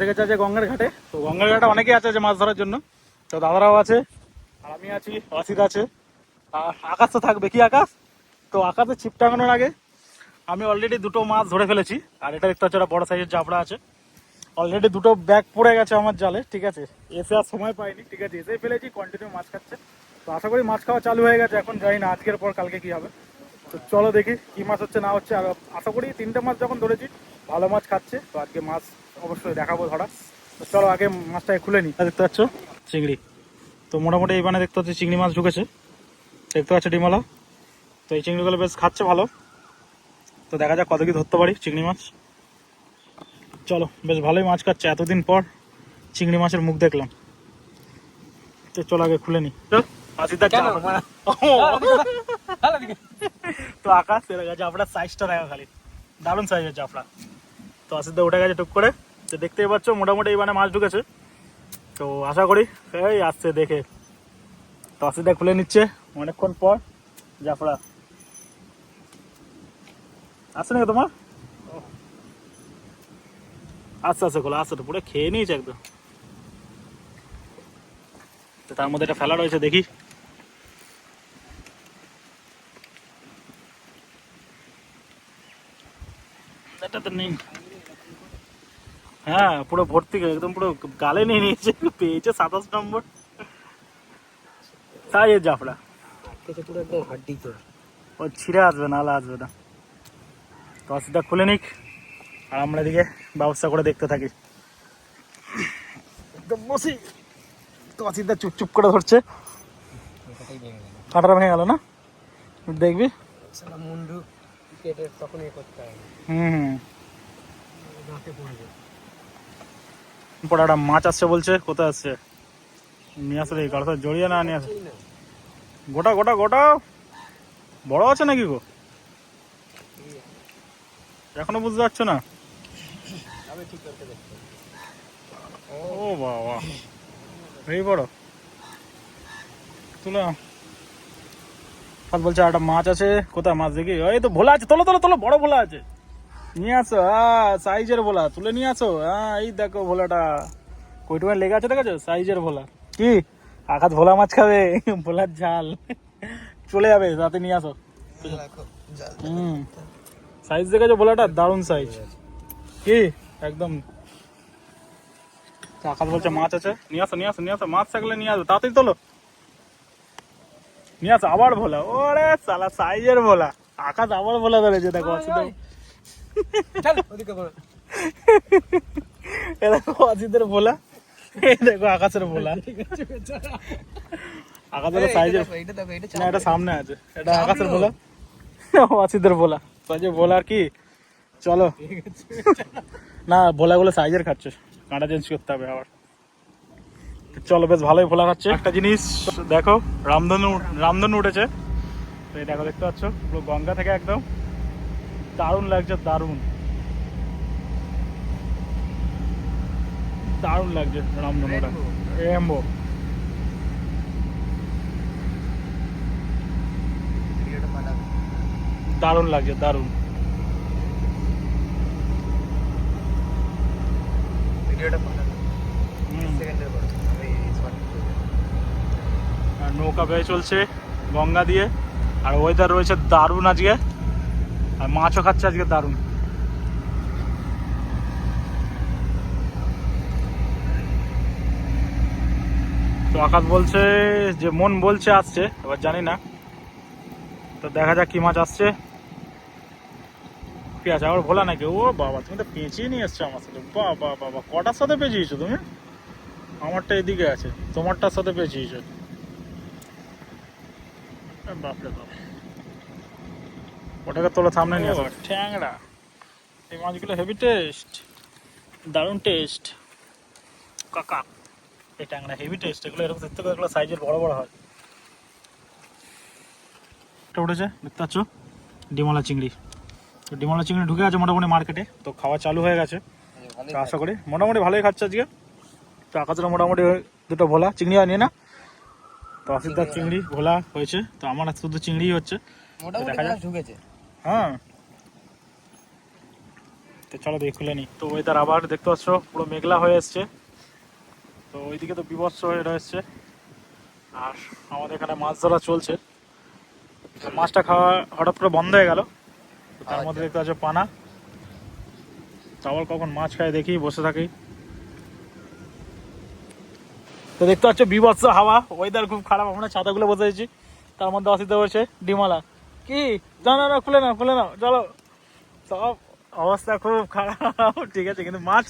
থেকে আছে গঙ্গার ঘাটে। তো গঙ্গার ঘাটে অনেকেই আছে যে মাছ ধরার জন্য। তো দাদারাও আছে, আর আমি আছি, অসিত আছে। আর আকাশ তো থাকবে। কি আকাশ? তো আকাশে ছিপ টাঙানোর আগে আমি অলরেডি দুটো মাছ ধরে ফেলেছি। আর এটা দেখতে হচ্ছে একটা বড় সাইজের জাবড়া আছে। অলরেডি দুটো ব্যাগ পড়ে গেছে আমার জালে, ঠিক আছে? এসে আর সময় পাইনি, ঠিক আছে? এসেই ফেলেছি কন্টিনিউ মাছ খাচ্ছে। তো আশা করি মাছ খাওয়া চালু হয়ে গেছে, এখন জানি না আজকের পর কালকে কি হবে। তো চলো দেখি কি মাছ হচ্ছে, না হচ্ছে। আর আশা করি তিনটে মাছ যখন ধরেছি, ভালো মাছ খাচ্ছে। তো আজকে মাছ অবশ্যই দেখাবো ধরা। তো চলো আগে মাছটাকে খুলে নিই দেখতে পাচ্ছ? চিংড়ি। তো মোটামুটি এই বানে দেখতে পাচ্ছি চিংড়ি মাছ ঢুকেছে। দেখতে পাচ্ছ ডিমালা তো এই চিংড়িগুলো বেশ খাচ্ছে ভালো। তো দেখা যাক কত কি ধরতে পারি চিংড়ি মাছ। চলো বেশ ভালোই মাছ খাচ্ছে এতদিন পর চিংড়ি মাছের মুখ দেখলাম। তো চলো আগে খুলে নি। তো আকাশ এর গেছে আপনার সাইজটা দেখা খালি। দারুণ সাইজের জাফরা। তো আসিদা উঠে গেছে টুক করে। তো দেখতেই পাচ্ছ, মোটামুটি এইবারে মাছ ঢুকেছে। তো আশা করি, এই আসছে দেখে। তো আসিদা খুলে নিচ্ছে, অনেকক্ষণ পর জাফরা। আসছে নাকি তোমার? আস্তে আস্তে খোলা আস্তে পুরো খেয়ে নিয়েছে একদম। তো তার মধ্যে একটা ফেলা রয়েছে, দেখি। এটা তো নেই। হ্যাঁ পুরো ভর্তি করে একদম পুরো গালে নিয়ে নিয়েছে পেয়েছে সাতাশ নম্বর। তাই এর জাফরা। পুরো একদম হাড্ডি তো ও ছিঁড়ে আসবে নাহলে আসবে না। তো অসিটা খুলে নিক আর আমরা এদিকে ব্যবস্থা করে দেখতে থাকি। একদম বসি তো অসিদা চুপ চুপ করে ধরছে। ওটাই ভেঙে গেল। কাঁটাটা ভেঙে গেল না? দেখবি? মুন্ডু তখন করতে হবে হুম হুম। পরে একটা মাছ আসছে বলছে, কোথায় আসছে? নিয়ে আসলে সাথে জড়িয়ে না, নিয়ে আসে গোটা গোটা গোটা। বড় আছে নাকি গো? এখনও বুঝতে পারছ না? ও বাবা। এই বড়। তুলো বলছে একটা মাছ আছে। কোথায় মাছ দেখি? এই তো ভোলা আছে। তোলো তোলো তোলো। বড় ভোলা আছে। নিয়ে আসো হ্যাঁ সাইজের ভোলা তুলে নিয়ে আসো। হ্যাঁ এই দেখো ভোলাটা। কইটুকার লেগে আছে দেখেছ সাইজের ভোলা। কি? আকাশ ভোলা মাছ খাবে ভোলার ঝাল। চলে যাবে রাতে নিয়ে আসো। রাখো হুম। সাইজ দেখেছ ভোলাটা? দারুণ সাইজ কি? একদম। আকাশ বলছে মাছ আছে। নিয়ে আসো নিয়ে আসো নিয়ে আসো। মাছ থাকলে নিয়ে আসো তাড়াতাড়ি তোলো। নিয়ে আসো আবার ভোলা। ওরে সালা সাইজের ভোলা। আকাশ আবার ভোলা ধরেছে দেখো করো এ দেখো অসিতের ভোলা এই দেখো আকাশের ভোলা। আকাশের সাইজের না এটা সামনে আছে এটা আকাশের ভোলা। অসিতের ভোলা। সাইজে ভোলা আর কি? চলো। না ভোলাগুলো সাইজের খাচ্ছে। কাঁটা চেঞ্জ করতে হবে আবার। চলো বেশ ভালোই ভোলা খাচ্ছে। একটা জিনিস দেখো রামধনু রামধনু উঠেছে। তো এই দেখো দেখতে পাচ্ছ? পুরো গঙ্গা থেকে একদম। দারুণ লাগছে দারুণ। দারুণ লাগছে রামধনুটা রেমবো দারুণ লাগছে দারুণ। নৌকা বেয়ে চলছে গঙ্গা দিয়ে। আর ওয়েদার রয়েছে দারুণ আজকে। আর মাছও খাচ্ছে আজকে দারুণ। তো আকাশ বলছে, যে মন বলছে আসছে, এবার জানি না। তো দেখা যাক কি মাছ আসছে। আছে? আবার ভোলা নাকি? ও বাবা, তুমি তো পেঁচিয়ে নিয়ে এসছো আমার সাথে। বাবা বাবা কটার সাথে পেঁচিয়েছো তুমি? আমারটা এদিকে আছে, তোমারটার সাথে পেঁচিয়েছো। বাপরে বাপ। ওটাকে তোলা সামনে নিয়ে আসো। ঠ্যাংরা। এই মাছগুলো হেভি টেস্ট দারুণ টেস্ট কাকা এই ট্যাংরা হেভি টেস্ট এগুলো এরকম দেখতে এগুলো সাইজের বড় বড় হয়। এটা উঠেছে দেখতে পাচ্ছ? ডিমলা চিংড়ি। তো ডিমলা চিংড়ি ঢুকে আছে মোটামুটি মার্কেটে তো খাওয়া চালু হয়ে গেছে। তো আশা করি মোটামুটি ভালোই খাচ্ছে আজকে। তো আকাশটা মোটামুটি দুটো ভোলা চিংড়ি হয়নি না। তো অসিদ্ধার চিংড়ি ভোলা। হয়েছে। তো আমার শুধু চিংড়ি হচ্ছে। দেখা যাক। ঢুকেছে। হ্যাঁ। চলো দেখি খুলে নি। তো ওয়েদার আবার দেখতে পাচ্ছ, পুরো মেঘলা হয়ে এসছে। তো ওইদিকে তো বিভৎস হয়ে রয়েছে আর আমাদের এখানে মাছ ধরা চলছে। মাছটা খাওয়া হঠাৎ করে বন্ধ হয়ে গেল। তার মধ্যে দেখতে পাচ্ছ পানা। আবার কখন মাছ খায় দেখি, বসে থাকি। তো দেখতে পাচ্ছ বিভৎস হাওয়া। ওয়েদার খুব খারাপ, আমরা ছাতাগুলো বসে আছি। তার মধ্যে অসিতে হয়েছে ডিমালা কি? জানো না খুলে নাও খুলে নাও চলো সব অবস্থা খুব খারাপ। ঠিক আছে কিন্তু মাছ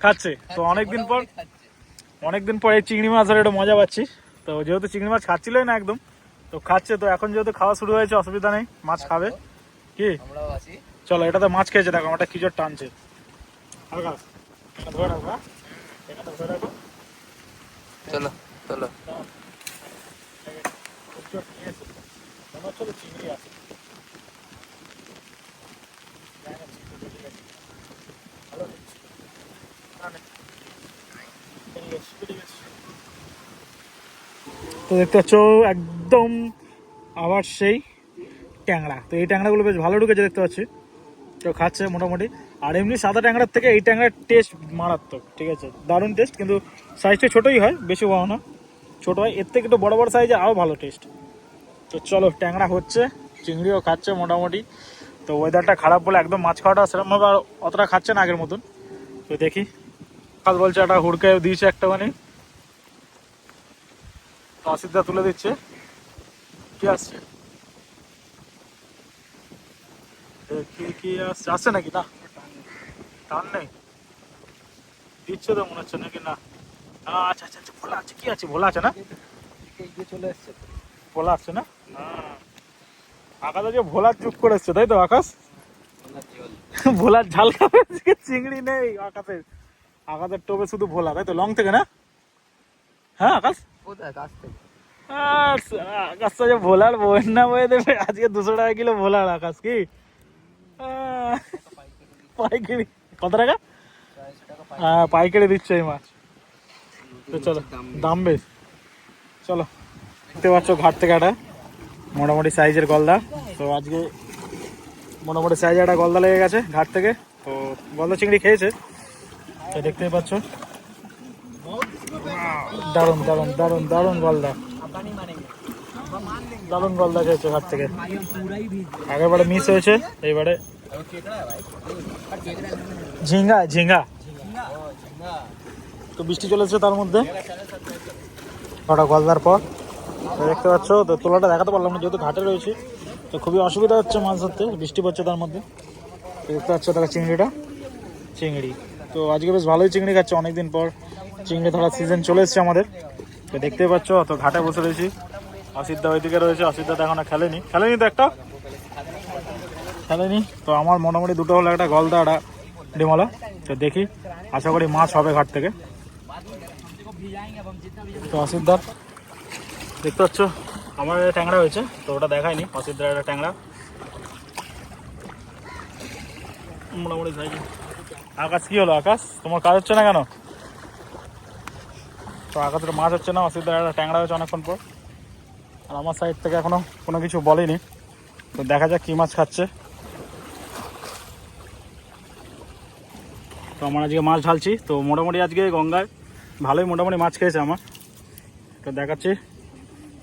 খাচ্ছে। তো অনেকদিন পর অনেকদিন পর এই চিংড়ি মাছ ধরে একটু মজা পাচ্ছি। তো যেহেতু চিংড়ি মাছ খাচ্ছিলই না একদম তো খাচ্ছে। তো এখন যেহেতু খাওয়া শুরু হয়েছে অসুবিধা নেই মাছ খাবে। কি? চলো এটা তো মাছ খেয়েছে দেখো আমারটা খিচুড় টানছে। হালকা ধরে রাখো হ্যাঁ? এটা ধরে রাখো। চলো চলো। চিংড়ি আছে জানি না, চিংড়ি বেরিয়ে গেছে। ভালো হচ্ছে। না, না। বেরিয়ে গেছে, বেরিয়ে গেছে। তো দেখতে পাচ্ছ, একদম আবার সেই ট্যাংরা। তো এই ট্যাংরাগুলো বেশ ভালো ঢুকেছে দেখতে পাচ্ছি। তো খাচ্ছে মোটামুটি। আর এমনি সাদা ট্যাংরার থেকে এই ট্যাংরার টেস্ট মারাত্মক, ঠিক আছে? দারুণ টেস্ট কিন্তু সাইজটা ছোটোই হয়, বেশি বড় না। ছোটো হয়, এর থেকে একটু বড় বড় সাইজে আরও ভালো টেস্ট তো চলো, ট্যাংরা হচ্ছে, চিংড়িও খাচ্ছে মোটামুটি। তো ওয়েদারটা খারাপ বলে একদম মাছ খাওয়াটা সেরকমভাবে আর অতটা খাচ্ছে না আগের মতন। তো দেখি। কাল বলছে একটা হুড়কে দিয়েছে একটা মানে অসিদ্ধা তুলে দিচ্ছে। কি আসছে? দেখি কি আসছে? আসছে নাকি? না। টান নেই। দিচ্ছে তো মনে হচ্ছে নাকি? না। আচ্ছা আচ্ছা আচ্ছা ভোলা আছে। কি আছে? ভোলা আছে না? চলে এসছে ভোলা আসছে না? আকাশ আজকে ভোলার চুপ করে এসছে তাই তো আকাশ? ভোলার ঝাল। খাবে চিংড়ি নেই আকাশের। আকাশের টোপে শুধু ভোলা তাই তো? লং থেকে না? হ্যাঁ আকাশ? আকাশটা যে ভোলার বন্যা বয়ে দেবে আজকে দুশো টাকা কিলো ভোলার আকাশ কি? পাইকারি। কত টাকা? হ্যাঁ পাইকারি দিচ্ছে এই মাছ। তো চলো দাম বেশ। চলো দেখতে পাচ্ছ ঘাট থেকে একটা মোটামুটি সাইজের গলদা। তো আজকে মোটামুটি সাইজের একটা গলদা লেগে গেছে ঘাট থেকে। তো গলদা চিংড়ি খেয়েছে। তো দেখতেই পাচ্ছ। দারুণ দারুণ দারুণ দারুণ গলদা। দারুণ গলদা খেয়েছে ঘাট থেকে। আগেরবারে মিস হয়েছে, এইবারে। ঝিঙ্গা ঝিঙ্গা। তো বৃষ্টি চলেছে তার মধ্যে। ওটা গলদার পর। দেখতে পাচ্ছ, তো তোলাটা দেখাতে পারলাম না, যেহেতু ঘাটে রয়েছে। তো খুবই অসুবিধা হচ্ছে মাছ ধরতে বৃষ্টি পড়ছে তার মধ্যে। দেখতে পাচ্ছ দেখো চিংড়িটা। চিংড়ি। তো আজকে বেশ ভালোই চিংড়ি খাচ্ছে অনেকদিন পর। চিংড়ি ধরার সিজন চলে এসছে আমাদের। তো দেখতেই পাচ্ছ তো ঘাটে বসে রয়েছি। অসিদ্ধা ওইদিকে রয়েছে অসিদ্ধা তো এখনও খেলেনি। খেলেনি তো একটা? খেলেনি? তো আমার মোটামুটি দুটো হলো একটা গলদা একটা ডিমলা তো দেখি, আশা করি মাছ হবে ঘাট থেকে। তো অসিদ্ধার দেখতে পাচ্ছ, আমার ট্যাংরা হয়েছে, তো ওটা দেখায়নি অসিদ্ধার একটা ট্যাংরা। মোটামুটি সাইজ। আকাশ কি হলো, আকাশ? তোমার কাজ হচ্ছে না কেন? তো আকাশের মাছ হচ্ছে না, অসুবিধা একটা ট্যাংরা হয়েছে অনেকক্ষণ পর। আর আমার সাইড থেকে এখনও কোনো কিছু বলেনি। তো দেখা যাক কি মাছ খাচ্ছে। তো আমার আজকে মাছ ঢালছি, তো মোটামুটি আজকে গঙ্গায় ভালোই মোটামুটি মাছ খেয়েছে আমার। তো দেখাচ্ছি।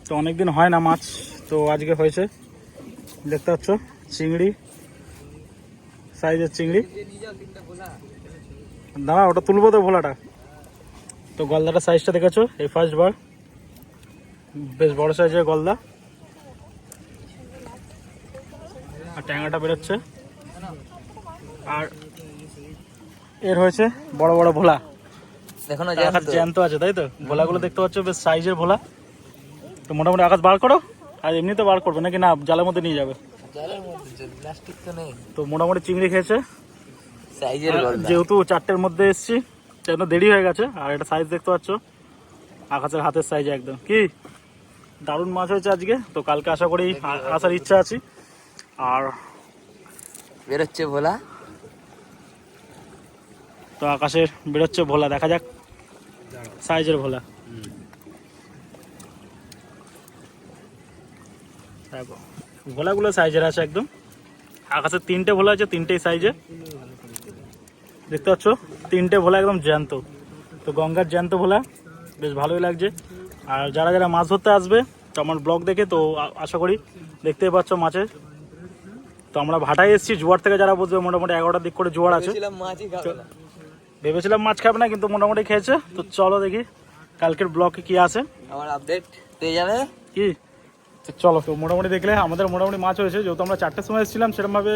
তো অনেক দিন হয় না মাছ, তো আজকে হয়েছে। দেখতে পাচ্ছ, চিংড়ি সাইজের চিংড়ি। দাঁড়া ওটা তুলবো তো ভোলাটা। তো গলদাটা সাইজটা দেখেছ? এই ফার্স্ট বার। বেশ বড় সাইজের গলদা। আর ট্যাংরাটা বেরোচ্ছে। আর এর হয়েছে বড় বড় ভোলা। দেখো না আকাশ জ্যান্ত। আছে তাই তো? ভোলাগুলো দেখতে পাচ্ছ বেশ সাইজের ভোলা। তো মোটামুটি আকাশ বার করো আর এমনি তো বার করবে নাকি না জালের মধ্যে নিয়ে যাবে? প্লাস্টিক তো নেই। তো মোটামুটি চিংড়ি খেয়েছে। সাইজের যেহেতু চারটের মধ্যে এসছি সেজন্য দেরি হয়ে গেছে আর এটা সাইজ দেখতে পাচ্ছ। আকাশের হাতের সাইজ একদম। কি? দারুণ মাছ হয়েছে আজকে তো কালকে আশা করি আসার ইচ্ছা আছে। আর বেরোচ্ছে ভোলা? তো আকাশের বেরোচ্ছে ভোলা দেখা যাক সাইজের ভোলা। ভোলাগুলো সাইজের আছে একদম। আকাশের তিনটে ভোলা আছে তিনটেই সাইজে দেখতে পাচ্ছ? তিনটে ভোলা একদম জ্যান্ত। তো গঙ্গার জ্যান্ত ভোলা বেশ ভালোই লাগছে। আর যারা যারা মাছ ধরতে আসবে তো আমার ব্লগ দেখে তো আশা করি দেখতেই পাচ্ছ মাছের। তো আমরা ভাটায় এসেছি জোয়ার থেকে যারা বুঝবে মোটামুটি এগারোটার দিক করে জোয়ার আছে। ভেবেছিলাম মাছ খাবে না কিন্তু মোটামুটি খেয়েছে। তো চলো দেখি কালকের ব্লগে কি আছে। আমার আপডেট পেয়ে যাবে? কি? চলো, তো মোটামুটি দেখলে আমাদের মোটামুটি মাছ হয়েছে। যেহেতু আমরা চারটের সময় এসেছিলাম, সেরকমভাবে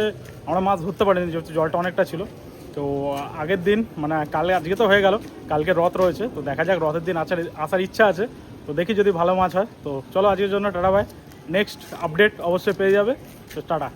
আমরা মাছ ধরতে পারিনি, যেহেতু জলটা অনেকটা ছিল। তো আগের দিন মানে কালে আজকে তো হয়ে গেল, কালকে রথ রয়েছে, তো দেখা যাক রথের দিন আসার আসার ইচ্ছা আছে। তো দেখি যদি ভালো মাছ হয়, তো চলো আজকের জন্য টাটা ভাই নেক্সট আপডেট অবশ্যই পেয়ে যাবে, তো টাটা।